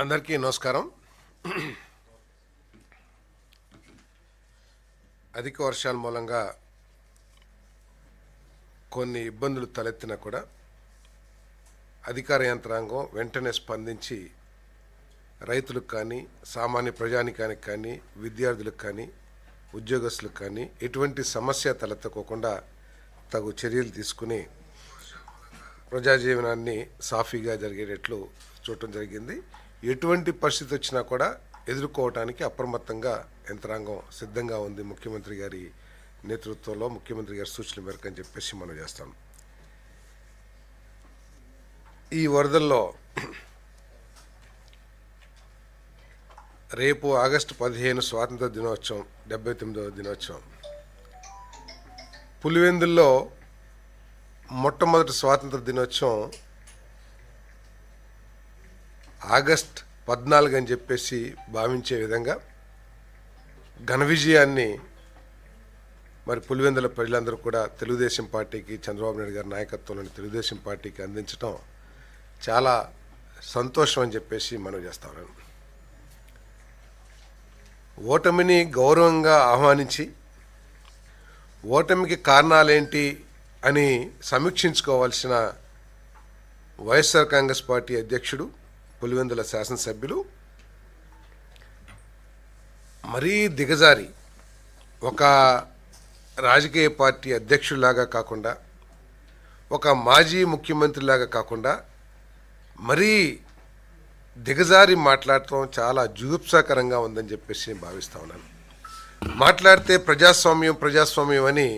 అందరికీ నమస్కారం. అధిక వర్షాల మూలంగా కొన్ని ఇబ్బందులు తలెత్తినా కూడా అధికార యంత్రాంగం వెంటనే స్పందించి రైతులకు కానీ సామాన్య ప్రజానికానికి కానీ విద్యార్థులకు కానీ ఉద్యోగస్తులకు కానీ ఎటువంటి సమస్య తలెత్తకోకుండా తగు చర్యలు తీసుకుని ప్రజాజీవనాన్ని సాఫీగా జరిగేటట్లు చూడటం జరిగింది. ఎటువంటి పరిస్థితి వచ్చినా కూడా ఎదుర్కోవటానికి అప్రమత్తంగా యంత్రాంగం సిద్ధంగా ఉంది ముఖ్యమంత్రి గారి నేతృత్వంలో. ముఖ్యమంత్రి గారి సూచనల మేరకు అని చెప్పేసి మనం చేస్తాం. ఈ వరదల్లో రేపు ఆగస్టు పదిహేను స్వాతంత్ర దినోత్సవం డెబ్బై తొమ్మిదవ దినోత్సవం. పులివెందుల్లో మొట్టమొదటి స్వాతంత్ర దినోత్సవం ఆగస్ట్ పద్నాలుగు అని చెప్పేసి భావించే విధంగా ఘన విజయాన్ని మరి పులివెందుల ప్రజలందరూ కూడా తెలుగుదేశం పార్టీకి చంద్రబాబు నాయుడు గారి నాయకత్వంలోని తెలుగుదేశం పార్టీకి అందించడం చాలా సంతోషం అని చెప్పేసి మనం చేస్తాను ఓటమిని గౌరవంగా ఆహ్వానించి ఓటమికి కారణాలేంటి అని సమీక్షించుకోవాల్సిన వైఎస్ఆర్ కాంగ్రెస్ పార్టీ అధ్యక్షుడు పులివెందుల శాసనసభ్యులు మరీ దిగజారి ఒక రాజకీయ పార్టీ అధ్యక్షుడిలాగా కాకుండా ఒక మాజీ ముఖ్యమంత్రిలాగా కాకుండా మరీ దిగజారి మాట్లాడటం చాలా జుగుప్సాకరంగా ఉందని చెప్పేసి నేను భావిస్తూ ఉన్నాను. మాట్లాడితే ప్రజాస్వామ్యం ప్రజాస్వామ్యం అని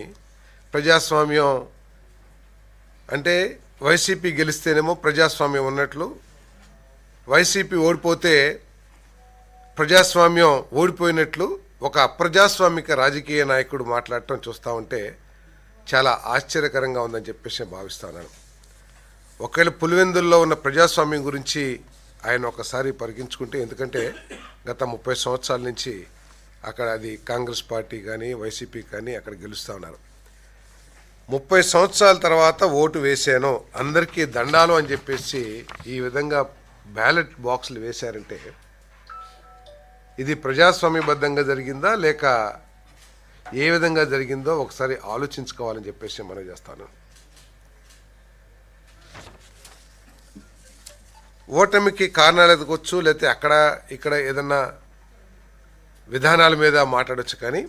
ప్రజాస్వామ్యం అంటే వైసీపీ గెలిస్తేనేమో ప్రజాస్వామ్యం ఉన్నట్లు వైసీపీ ఓడిపోతే ప్రజాస్వామ్యం ఓడిపోయినట్లు ఒక అప్రజాస్వామిక రాజకీయ నాయకుడు మాట్లాడటం చూస్తూ ఉంటే చాలా ఆశ్చర్యకరంగా ఉందని చెప్పేసి నేను భావిస్తున్నాను ఒకవేళ పులివెందుల్లో ఉన్న ప్రజాస్వామ్యం గురించి ఆయన ఒకసారి పరిగించుకుంటే ఎందుకంటే గత ముప్పై సంవత్సరాల నుంచి అక్కడ అది కాంగ్రెస్ పార్టీ కానీ వైసీపీ కానీ అక్కడ గెలుస్తూ ఉన్నారు. ముప్పై సంవత్సరాల తర్వాత ఓటు వేసాను అందరికీ దండాలు అని చెప్పేసి ఈ విధంగా బ్యాలెట్ బాక్సులు వేశారంటే ఇది ప్రజాస్వామ్యబద్ధంగా జరిగిందా లేక ఏ విధంగా జరిగిందో ఒకసారి ఆలోచించుకోవాలని చెప్పేసి మనం చేస్తాను. ఓటమికి కారణాలు ఎదగొచ్చు లేకపోతే అక్కడ ఇక్కడ ఏదన్నా విధానాల మీద మాట్లాడచ్చు కానీ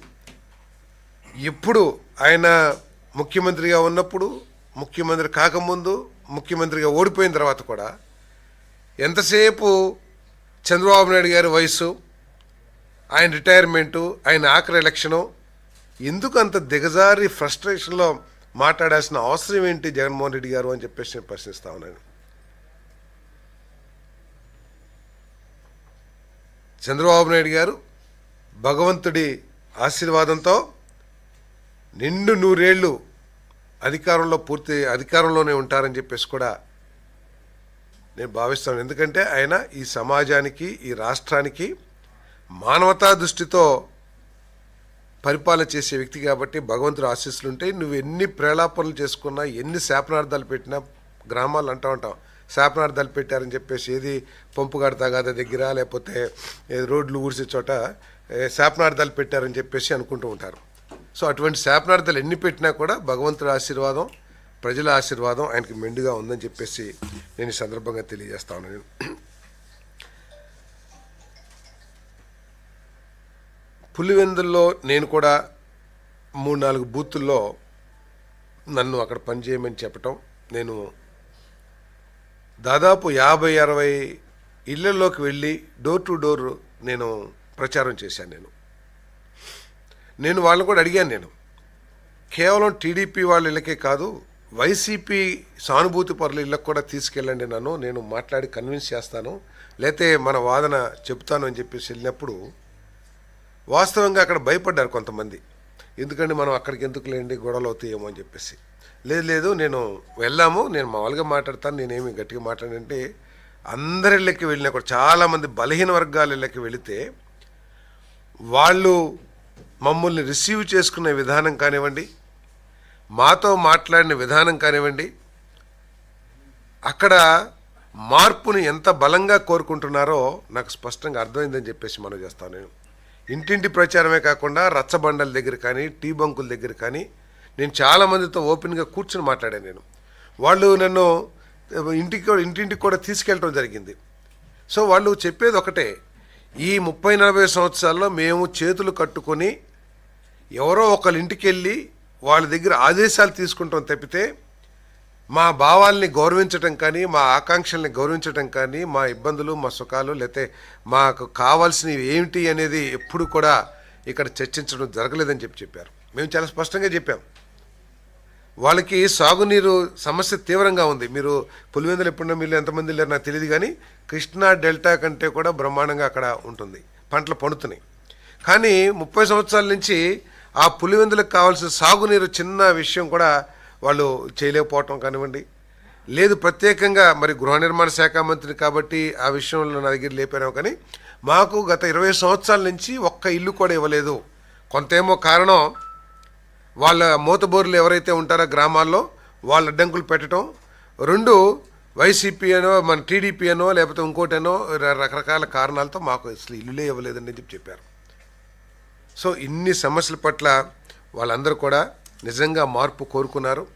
ఇప్పుడు ఆయన ముఖ్యమంత్రిగా ఉన్నప్పుడు ముఖ్యమంత్రి కాకముందు ముఖ్యమంత్రిగా ఓడిపోయిన తర్వాత కూడా ఎంతసేపు చంద్రబాబు నాయుడు గారి వయసు ఆయన రిటైర్మెంటు ఆయన ఆఖరి ఎలక్షను ఎందుకు అంత దిగజారి ఫ్రస్ట్రేషన్లో మాట్లాడాల్సిన అవసరం ఏంటి జగన్మోహన్ రెడ్డి గారు అని చెప్పేసి నేను ప్రశ్నిస్తా ఉన్నాను. చంద్రబాబు నాయుడు గారు భగవంతుడి ఆశీర్వాదంతో నిండు నూరేళ్ళు అధికారంలో పూర్తి అధికారంలోనే ఉంటారని చెప్పేసి కూడా నేను భావిస్తాను. ఎందుకంటే ఆయన ఈ సమాజానికి ఈ రాష్ట్రానికి మానవతా దృష్టితో పరిపాలన చేసే వ్యక్తి కాబట్టి భగవంతుడు ఆశీస్సులు ఉంటాయి నువ్వు ఎన్ని ప్రేలాపనలు చేసుకున్నా ఎన్ని శాపనార్థాలు పెట్టినా గ్రామాలు అంటూ ఉంటాం. శాపనార్థాలు పెట్టారని చెప్పేసి ఏది పంపుగాడి తగాద దగ్గర లేకపోతే రోడ్లు ఊడ్చే చోట శాపనార్థాలు పెట్టారని చెప్పేసి అనుకుంటూ ఉంటారు. సో అటువంటి శాపనార్థాలు ఎన్ని పెట్టినా కూడా భగవంతుడి ఆశీర్వాదం ప్రజల ఆశీర్వాదం ఆయనకి మెండుగా ఉందని చెప్పేసి నేను ఈ సందర్భంగా తెలియజేస్తాను నేను పులివెందుల్లో నేను కూడా మూడు నాలుగు బూతుల్లో నన్ను అక్కడ పనిచేయమని చెప్పటం నేను దాదాపు యాభై అరవై ఇళ్ళలోకి వెళ్ళి డోర్ టు డోర్ నేను ప్రచారం చేశాను నేను. నేను వాళ్ళని కూడా అడిగాను నేను. కేవలం టీడీపీ వాళ్ళ ఇళ్ళకే కాదు వైసీపీ సానుభూతి పరుల ఇళ్ళకు కూడా తీసుకెళ్ళండి నన్ను. నేను మాట్లాడి కన్విన్స్ చేస్తాను. లేతే మన వాదన చెప్తాను అని చెప్పేసి వెళ్ళినప్పుడు వాస్తవంగా అక్కడ భయపడ్డారు కొంతమంది. ఎందుకంటే మనం అక్కడికి ఎందుకు లేండి గొడవలు అవుతాయేమో అని చెప్పేసి. లేదు లేదు నేను వెళ్ళాము. నేను మామూలుగా మాట్లాడతాను. నేనేమి గట్టిగా మాట్లాడంటే అందరి ఇళ్ళకి వెళ్ళినా కూడా చాలామంది బలహీన వర్గాల ఇళ్ళకి వెళితే వాళ్ళు మమ్మల్ని రిసీవ్ చేసుకునే విధానం కానివ్వండి మాతో మాట్లాడిన విధానం కానివ్వండి అక్కడ మార్పుని ఎంత బలంగా కోరుకుంటున్నారో నాకు స్పష్టంగా అర్థమైందని చెప్పేసి మనం చేస్తాను నేను. ఇంటింటి ప్రచారమే కాకుండా రచ్చబండల దగ్గర కానీ టీ బంకుల దగ్గర కానీ నేను చాలామందితో ఓపెన్గా కూర్చుని మాట్లాడాను నేను. వాళ్ళు నన్ను ఇంటికి కూడా- ఇంటింటికి కూడా తీసుకెళ్ళడం జరిగింది. సో వాళ్ళు చెప్పేది ఒకటే ఈ ముప్పై నలభై సంవత్సరాల్లో మేము చేతులు కట్టుకొని ఎవరో ఒకళ్ళ ఇంటికి వెళ్ళి వాళ్ళ దగ్గర ఆదేశాలు తీసుకుంటాం తప్పితే మా భావాల్ని గౌరవించటం కానీ మా ఆకాంక్షల్ని గౌరవించటం కానీ మా ఇబ్బందులు మా సుఖాలు లేతే మాకు కావాల్సినవి ఏమిటి అనేది ఎప్పుడు కూడా ఇక్కడ చర్చించడం జరగలేదని చెప్పి చెప్పారు. మేము చాలా స్పష్టంగా చెప్పాం. వాళ్ళకి సాగునీరు సమస్య తీవ్రంగా ఉంది. మీరు పులివెందులు ఎప్పుడున్న మీరు ఎంతమంది లేరు నాకు తెలియదు కానీ కృష్ణా డెల్టా కంటే కూడా బ్రహ్మాండంగా అక్కడ ఉంటుంది. పంటలు పండుతున్నాయి. కానీ ముప్పై సంవత్సరాల నుంచి ఆ పులివెందులకు కావాల్సిన సాగునీరు చిన్న విషయం కూడా వాళ్ళు చేయలేకపోవటం కానివ్వండి. లేదు ప్రత్యేకంగా మరి గృహ నిర్మాణ శాఖ మంత్రి కాబట్టి ఆ విషయంలో నా దగ్గర లేపారేమో కానీ మాకు గత ఇరవై సంవత్సరాల నుంచి ఒక్క ఇల్లు కూడా ఇవ్వలేదు. కొంతేమో కారణం వాళ్ళ మూతబోర్లు ఎవరైతే ఉంటారో గ్రామాల్లో వాళ్ళ అడ్డంకులు పెట్టడం రెండు వైసీపీ అనో మన టీడీపీ అనో లేకపోతే ఇంకోటనో రకరకాల కారణాలతో మాకు అసలు ఇల్లులే ఇవ్వలేదని చెప్పి చెప్పారు. సో ఇన్ని సమస్యల పట్ల వాళ్ళందరూ కూడా నిజంగా మార్పు కోరుకున్నారు.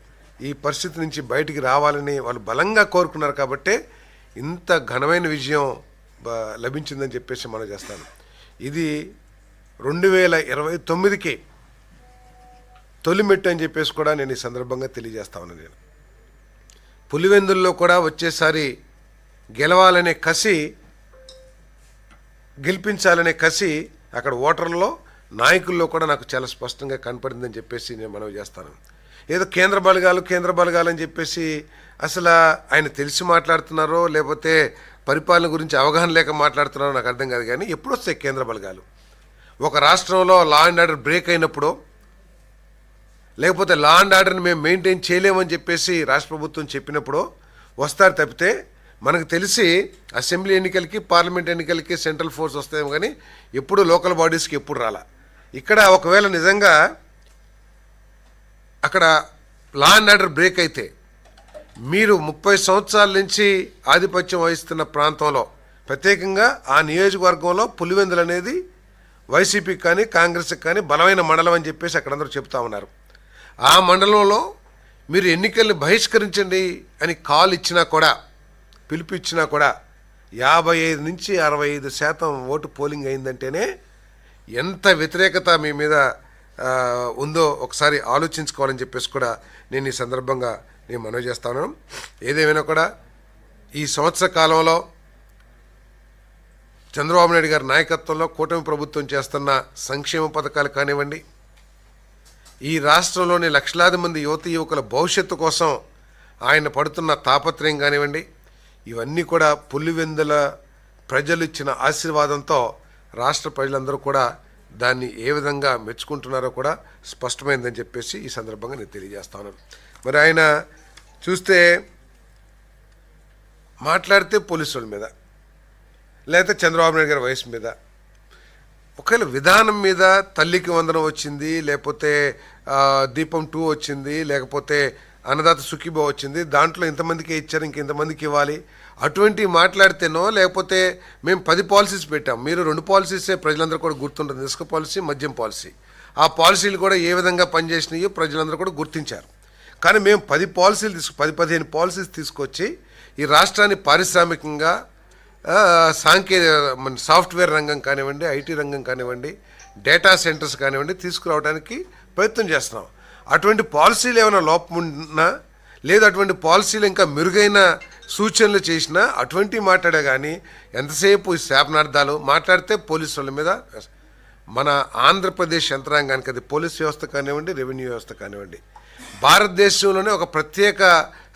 ఈ పరిస్థితి నుంచి బయటికి రావాలని వాళ్ళు బలంగా కోరుకున్నారు కాబట్టే ఇంత ఘనమైన విజయం బ- లభించిందని చెప్పేసి మనం చేస్తాను. ఇది రెండు వేల ఇరవై తొమ్మిదికి తొలిమెట్టు అని చెప్పేసి కూడా నేను ఈ సందర్భంగా తెలియజేస్తా నేను. పులివెందుల్లో కూడా వచ్చేసారి గెలవాలనే కసి గెలిపించాలనే కసి అక్కడ ఓటర్లలో నాయకుల్లో కూడా నాకు చాలా స్పష్టంగా కనపడిందని చెప్పేసి నేను మనవి చేస్తాను. ఏదో కేంద్ర బలగాలు కేంద్ర బలగాలు అని చెప్పేసి అసలు ఆయన తెలిసి మాట్లాడుతున్నారో లేకపోతే పరిపాలన గురించి అవగాహన లేక మాట్లాడుతున్నారో నాకు అర్థం కాదు కానీ ఎప్పుడు వస్తాయి కేంద్ర బలగాలు? ఒక రాష్ట్రంలో లా అండ్ ఆర్డర్ బ్రేక్ అయినప్పుడు లేకపోతే లా అండ్ ఆర్డర్ని మేము మెయింటైన్ చేయలేమని చెప్పేసి రాష్ట్ర ప్రభుత్వం చెప్పినప్పుడు వస్తారు తప్పితే మనకు తెలిసి అసెంబ్లీ ఎన్నికలకి పార్లమెంట్ ఎన్నికలకి సెంట్రల్ ఫోర్స్ వస్తాయేమో కానీ ఎప్పుడు లోకల్ బాడీస్కి ఎప్పుడు రాలా? ఇక్కడ ఒకవేళ నిజంగా అక్కడ లా అండ్ ఆర్డర్ బ్రేక్ అయితే మీరు ముప్పై సంవత్సరాల నుంచి ఆధిపత్యం వహిస్తున్న ప్రాంతంలో ప్రత్యేకంగా ఆ నియోజకవర్గంలో పులివెందులు అనేది వైసీపీకి కానీ కాంగ్రెస్కి కానీ బలమైన మండలం అని చెప్పేసి అక్కడ అందరూ చెప్తా ఉన్నారు. ఆ మండలంలో మీరు ఎన్నికల్ని బహిష్కరించండి అని కాల్ ఇచ్చినా కూడా పిలుపు ఇచ్చినా కూడా యాభై ఐదు నుంచి అరవై ఐదు శాతం ఓటు పోలింగ్ అయిందంటేనే ఎంత వ్యతిరేకత మీ మీద ఉందో ఒకసారి ఆలోచించుకోవాలని చెప్పేసి కూడా నేను ఈ సందర్భంగా నేను మనవి చేస్తాను ఏదేమైనా కూడా ఈ సంవత్సర కాలంలో చంద్రబాబు నాయుడు గారి నాయకత్వంలో కూటమి ప్రభుత్వం చేస్తున్న సంక్షేమ పథకాలు కానివ్వండి ఈ రాష్ట్రంలోని లక్షలాది మంది యువతి యువకుల భవిష్యత్తు కోసం ఆయన పడుతున్న తాపత్రయం కానివ్వండి ఇవన్నీ కూడా పులివెందుల ప్రజలు ఇచ్చిన ఆశీర్వాదంతో రాష్ట్ర ప్రజలందరూ కూడా దాన్ని ఏ విధంగా మెచ్చుకుంటున్నారో కూడా స్పష్టమైందని చెప్పేసి ఈ సందర్భంగా నేను తెలియజేస్తాను. మరి ఆయన చూస్తే మాట్లాడితే పోలీసుల మీద లేకపోతే చంద్రబాబు నాయుడు గారి వయసు మీద ఒకవేళ విధానం మీద తల్లికి వందనం వచ్చింది లేకపోతే దీపం టూ వచ్చింది లేకపోతే అన్నదాత సుఖీభావ వచ్చింది దాంట్లో ఇంతమందికి ఇచ్చారు ఇంకెంతమందికి ఇవ్వాలి అటువంటివి మాట్లాడితేనో లేకపోతే మేము పది పాలసీస్ పెట్టాం. మీరు రెండు పాలసీసే ప్రజలందరూ కూడా గుర్తుంటుంది ఇసుక పాలసీ మద్యం పాలసీ. ఆ పాలసీలు కూడా ఏ విధంగా పనిచేసినాయో ప్రజలందరూ కూడా గుర్తించారు. కానీ మేము పది పాలసీలు తీసుకు పది పదిహేను పాలసీస్ తీసుకొచ్చి ఈ రాష్ట్రాన్ని పారిశ్రామికంగా సాంకేతిక సాంకే మన సాఫ్ట్వేర్ రంగం కానివ్వండి ఐటీ రంగం కానివ్వండి డేటా సెంటర్స్ కానివ్వండి తీసుకురావడానికి ప్రయత్నం చేస్తున్నాం. అటువంటి పాలసీలు ఏమైనా లోపం ఉన్నా లేదు అటువంటి పాలసీలు ఇంకా మెరుగైన సూచనలు చేసినా అటువంటి మాట్లాడే కానీ ఎంతసేపు ఈ శాపనార్థాలు మాట్లాడితే పోలీసు వాళ్ళ మీద మన ఆంధ్రప్రదేశ్ యంత్రాంగానికి అది పోలీస్ వ్యవస్థ కానివ్వండి రెవెన్యూ వ్యవస్థ కానివ్వండి. భారతదేశంలోనే ఒక ప్రత్యేక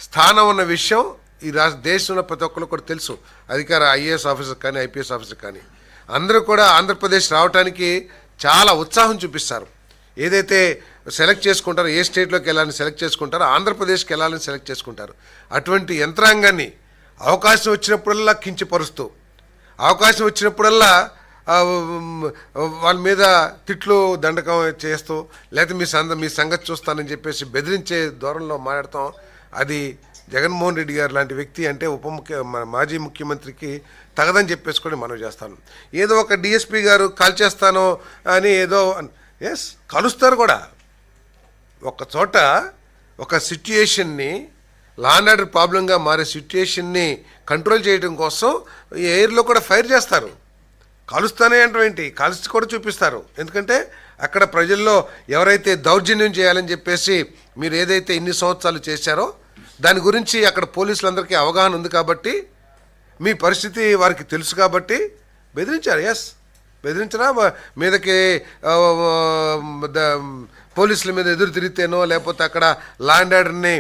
స్థానం ఉన్న విషయం ఈ రాష్ట్ర దేశంలో ప్రతి ఒక్కరు కూడా తెలుసు. అధికార ఐఏఎస్ ఆఫీసర్ కానీ ఐపీఎస్ ఆఫీసర్ కానీ. అందరూ కూడా ఆంధ్రప్రదేశ్ రావడానికి చాలా ఉత్సాహం చూపిస్తారు. ఏదైతే సెలెక్ట్ చేసుకుంటారు ఏ స్టేట్లోకి వెళ్ళాలని సెలెక్ట్ చేసుకుంటారు ఆంధ్రప్రదేశ్కి వెళ్ళాలని సెలెక్ట్ చేసుకుంటారు. అటువంటి యంత్రాంగాన్ని అవకాశం వచ్చినప్పుడల్లా కించపరుస్తూ అవకాశం వచ్చినప్పుడల్లా వాళ్ళ మీద తిట్లు దండకం చేస్తూ లేకపోతే మీ సంద మీ సంగతి చూస్తానని చెప్పేసి బెదిరించే దూరంలో మాట్లాడతాం. అది జగన్మోహన్ రెడ్డి గారు లాంటి వ్యక్తి అంటే ఉప ముఖ్య మాజీ ముఖ్యమంత్రికి తగదని చెప్పేసి కూడా మనం చేస్తాను. ఏదో ఒక డిఎస్పీ గారు కాల్ చేస్తాను అని ఏదో ఎస్ కలుస్తారు కూడా. ఒక చోట ఒక సిట్యుయేషన్ని లా అండ్ ఆర్డర్ ప్రాబ్లంగా మారే సిట్యుయేషన్ని కంట్రోల్ చేయడం కోసం ఎయిర్లో కూడా ఫైర్ చేస్తారు. కాలుస్తానే అంటే ఏంటి? కాల్చి కూడా చూపిస్తారు. ఎందుకంటే అక్కడ ప్రజల్లో ఎవరైతే దౌర్జన్యం చేయాలని చెప్పేసి మీరు ఏదైతే ఇన్ని సంవత్సరాలు చేశారో దాని గురించి అక్కడ పోలీసులందరికీ అవగాహన ఉంది కాబట్టి మీ పరిస్థితి వారికి తెలుసు కాబట్టి బెదిరించారు. ఎస్ బెదిరించరా మీదకి ద- పోలీసుల మీద ఎదురు తిరిగితేనో లేకపోతే అక్కడ లా చెడగొడతానికి ఆర్డర్ని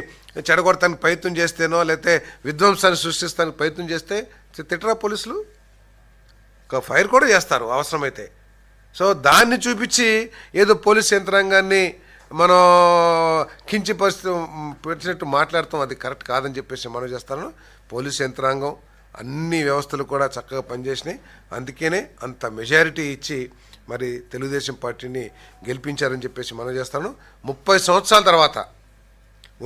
చెడగొడటానికి ప్రయత్నం చేస్తేనో లేకపోతే విధ్వంసాన్ని సృష్టిస్తానికి ప్రయత్నం చేస్తే తిట్టరా పోలీసులు? ఒక ఫైర్ కూడా చేస్తారు అవసరమైతే. సో దాన్ని చూపించి ఏదో పోలీస్ యంత్రాంగాన్ని మనం పరిస్థితి పెట్టినట్టు మాట్లాడతాం అది కరెక్ట్ కాదని చెప్పేసి మనం చేస్తాను. పోలీస్ యంత్రాంగం అన్ని వ్యవస్థలు కూడా చక్కగా పనిచేసినాయి. అందుకనే అంత మెజారిటీ ఇచ్చి మరి తెలుగుదేశం పార్టీని గెలిపించారని చెప్పేసి మనం చేస్తాను. ముప్పై సంవత్సరాల తర్వాత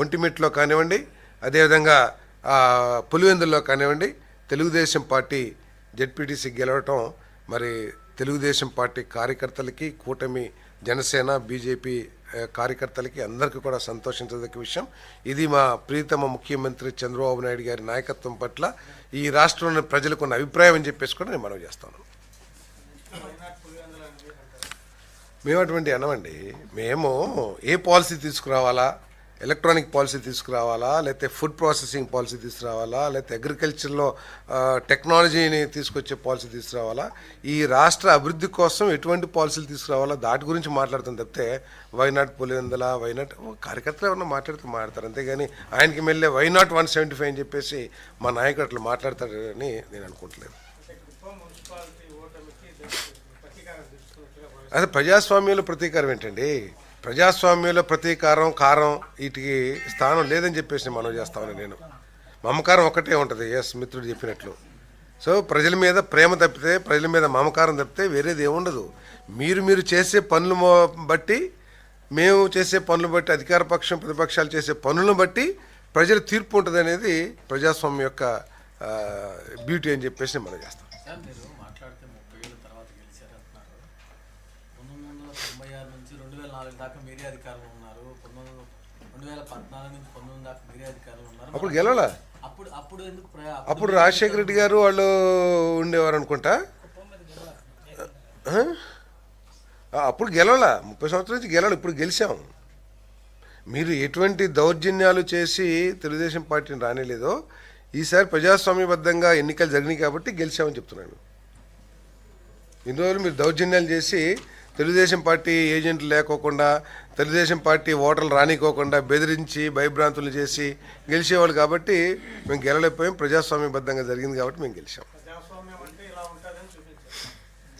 ఒంటిమిట్లో కానివ్వండి అదేవిధంగా పులివెందుల్లో కానివ్వండి తెలుగుదేశం పార్టీ జెడ్పీటీసీ గెలవటం మరి తెలుగుదేశం పార్టీ కార్యకర్తలకి కూటమి జనసేన బీజేపీ కార్యకర్తలకి అందరికీ కూడా సంతోషించదగ్గ విషయం. ఇది మా ప్రియతమ ముఖ్యమంత్రి చంద్రబాబు నాయుడు గారి నాయకత్వం పట్ల ఈ రాష్ట్రంలోని ప్రజలకు ఉన్న అభిప్రాయం అని చెప్పేసి కూడా నేను మనవి చేస్తాను. మేము అటువంటి అనమండి మేము ఏ పాలసీ తీసుకురావాలా? ఎలక్ట్రానిక్ పాలసీ తీసుకురావాలా? లేకపోతే ఫుడ్ ప్రాసెసింగ్ పాలసీ తీసుకురావాలా? లేకపోతే అగ్రికల్చర్లో టెక్నాలజీని తీసుకొచ్చే పాలసీ తీసుకురావాలా? ఈ రాష్ట్ర అభివృద్ధి కోసం ఎటువంటి పాలసీలు తీసుకురావాలా? దాటి గురించి మాట్లాడుతాం తప్పితే వైనాట్ పులివెందల వైనాట్ కార్యకర్తలు ఏమన్నా మాట్లాడితే మాట్లాడతారు. అంతేగాని ఆయనకి మెల్లే why not one seventy five అని చెప్పేసి మా నాయకుడు అట్లా మాట్లాడతాడని నేను అనుకుంటలేదు. అదే ప్రజాస్వామ్యంలో ప్రతీకారం ఏంటండి? ప్రజాస్వామ్యంలో ప్రతీకారం కారం వీటికి స్థానం లేదని చెప్పేసి మనం చేస్తామని నేను. మమకారం ఒకటే ఉంటుంది ఎస్ మిత్రుడు చెప్పినట్లు. సో ప్రజల మీద ప్రేమ తప్పితే ప్రజల మీద మమకారం తప్పితే వేరేది ఏముండదు. మీరు మీరు చేసే పనులు బట్టి మేము చేసే పనులు బట్టి అధికార పక్షం ప్రతిపక్షాలు చేసే పనులను బట్టి ప్రజల తీర్పు ఉంటుంది అనేది ప్రజాస్వామ్యం యొక్క బ్యూటీ అని చెప్పేసి మనం చేస్తాం సార్ మీరు మాట్లాడితే ముప్పై ఏళ్ళ తర్వాత గెలిచారు అంటున్నారు పంతొమ్మిది వందల తొంభై ఆరు నుంచి రెండు వేల నాలుగు దాకా మీరే అధికారంలో ఉన్నారు పంతొమ్మిది వందల- రెండు వేల పద్నాలుగు నుంచి పంతొమ్మిది దాకా మీరే అధికారంలో ఉన్నారు. అప్పుడు గెలవలా? అప్పుడు అప్పుడు ఎందుకు ప్ర- అప్పుడు మీరే రాజశేఖర రెడ్డి గారు వాళ్ళు ఉండేవారు అనుకుంటా? ఆ? ఆ, అప్పుడు గెలవలా? ముప్పై సంవత్సరాల నుంచి గెలవాలి ఇప్పుడు గెలిచాం. మీరు ఎటువంటి దౌర్జన్యాలు చేసి తెలుగుదేశం పార్టీని రానిలేదో ఈసారి ప్రజాస్వామ్యబద్ధంగా ఎన్నికలు జరిగినాయి కాబట్టి గెలిచామని చెప్తున్నాను. ఇన్ని రోజులు మీరు దౌర్జన్యాలు చేసి తెలుగుదేశం పార్టీ ఏజెంట్లు లేకోకుండా తెలుగుదేశం పార్టీ ఓటర్లు రానికోకుండా బెదిరించి భయభ్రాంతులు చేసి గెలిచేవాళ్ళు కాబట్టి మేము గెలలేకపోయాం ప్రజాస్వామ్యబద్ధంగా జరిగింది కాబట్టి మేము గెలిచాం.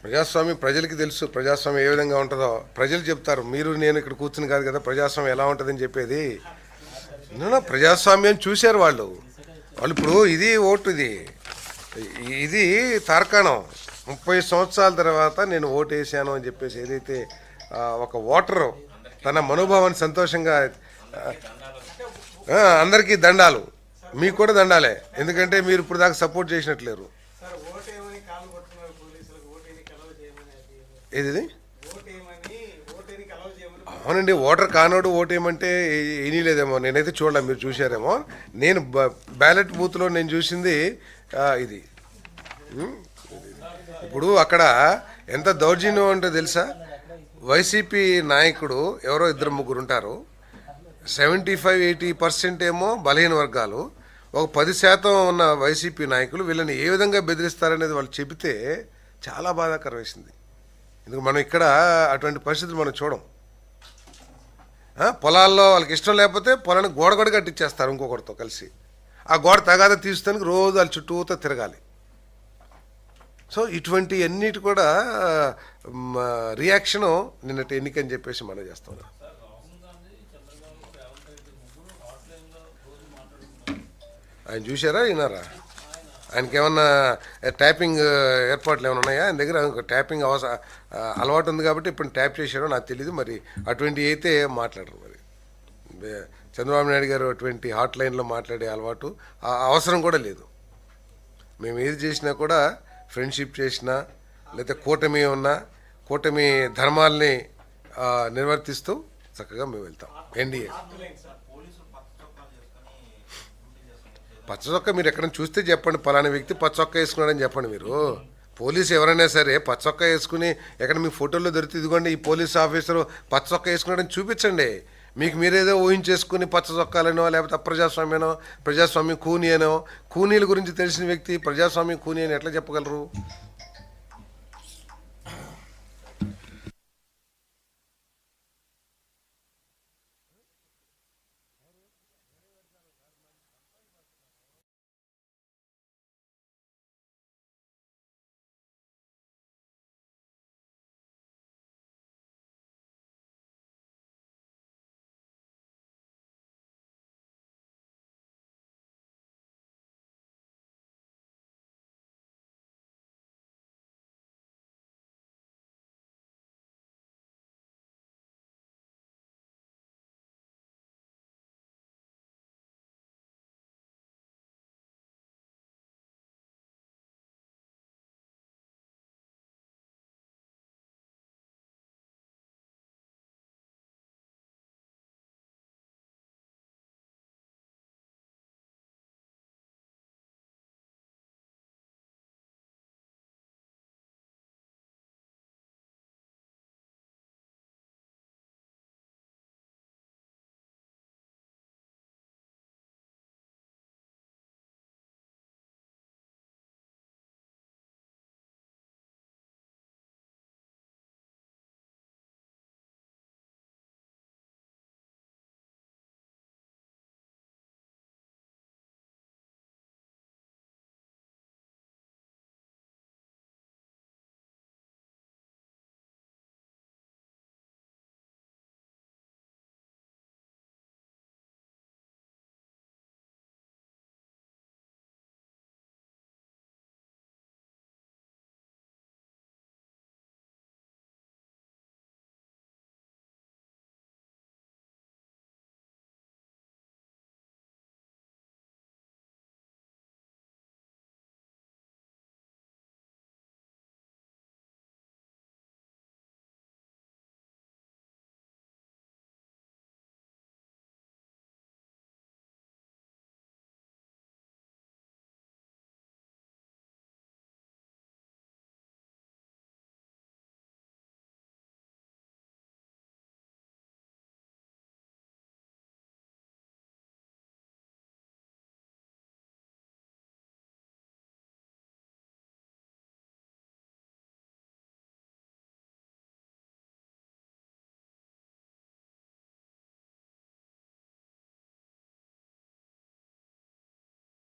ప్రజాస్వామ్యం ప్రజలకి తెలుసు. ప్రజాస్వామ్యం ఏ విధంగా ఉంటుందో ప్రజలు చెప్తారు. మీరు నేను ఇక్కడ కూర్చుని కాదు కదా ప్రజాస్వామ్యం ఎలా ఉంటుందని చెప్పేది. ప్రజాస్వామ్యం చూశారు వాళ్ళు. వాళ్ళు ఇప్పుడు ఇది ఓటు ఇది. ఇది తార్కాణం. ముప్పై సంవత్సరాల తర్వాత నేను ఓటు వేసాను అని చెప్పేసి ఏదైతే ఒక ఓటరు తన మనోభావాన్ని సంతోషంగా అందరికీ దండాలు. మీకు కూడా దండాలే. ఎందుకంటే మీరు ఇప్పుడు దాకా సపోర్ట్ చేసినట్లేరు. ఏది అవునండి ఓటర్ కానోడు ఓటేయమంటే లేదేమో. నేనైతే చూడలే మీరు చూశారేమో. నేను బ- బ్యాలెట్ బూత్లో నేను చూసింది ఇది. ఇప్పుడు అక్కడ ఎంత దౌర్జన్యం అంటే తెలుసా? వైసీపీ నాయకుడు ఎవరో ఇద్దరు ముగ్గురు ఉంటారు. సెవెంటీ ఫైవ్ ఎయిటీ పర్సెంట్ ఏమో బలహీన వర్గాలు. ఒక పది శాతం ఉన్న వైసీపీ నాయకులు వీళ్ళని ఏ విధంగా బెదిరిస్తారనేది వాళ్ళు చెబితే చాలా బాధాకరం వేసింది. ఎందుకు మనం ఇక్కడ అటువంటి పరిస్థితులు మనం చూడం. పొలాల్లో వాళ్ళకి ఇష్టం లేకపోతే పొలానికి గోడ కూడా కట్టించేస్తారు ఇంకొకరితో కలిసి. ఆ గోడ తగాద తీసుకోడానికి రోజు వాళ్ళ చుట్టూతో తిరగాలి. సో ఇటువంటి అన్నిటి కూడా రియాక్షను నిన్నటి ఎన్నికని చెప్పేసి మనం చేస్తాం. ఆయన చూసారా వినారా ఆయనకి ఏమన్నా ట్యాపింగ్ ఏర్పాట్లు ఏమైనా ఉన్నాయా? ఆయన దగ్గర ట్యాపింగ్ అవస అలవాటు ఉంది కాబట్టి ఇప్పుడు ట్యాప్ చేశారో నాకు తెలియదు మరి అటువంటి అయితే మాట్లాడరు మరి. చంద్రబాబు నాయుడు గారు అటువంటి హాట్ లైన్లో మాట్లాడే అలవాటు అవసరం కూడా లేదు. మేము ఏది చేసినా కూడా ఫ్రెండ్షిప్ చేసినా లేకపోతే కూటమి ఉన్నా కూటమి ధర్మాల్ని నిర్వర్తిస్తూ చక్కగా మేము వెళ్తాం. ఎన్డీఏ. పచ్చ చొక్క మీరు ఎక్కడైనా చూస్తే చెప్పండి. పలానా వ్యక్తి పచ్చొక్క వేసుకున్నాడని చెప్పండి మీరు. పోలీసు ఎవరైనా సరే పచ్చొక్క వేసుకుని ఎక్కడ మీ ఫోటోలో దొరికితే ఇదిగోండి ఈ పోలీస్ ఆఫీసరు పచ్చొక్క వేసుకున్నాడని చూపించండి. మీకు మీరేదో ఊహించేసుకుని పచ్చ చొక్కాలనో లేకపోతే అప్రజాస్వామ్యనో ప్రజాస్వామ్యం కూని అనో కూనీల గురించి తెలిసిన వ్యక్తి ప్రజాస్వామ్యం కూని అని ఎట్లా చెప్పగలరు?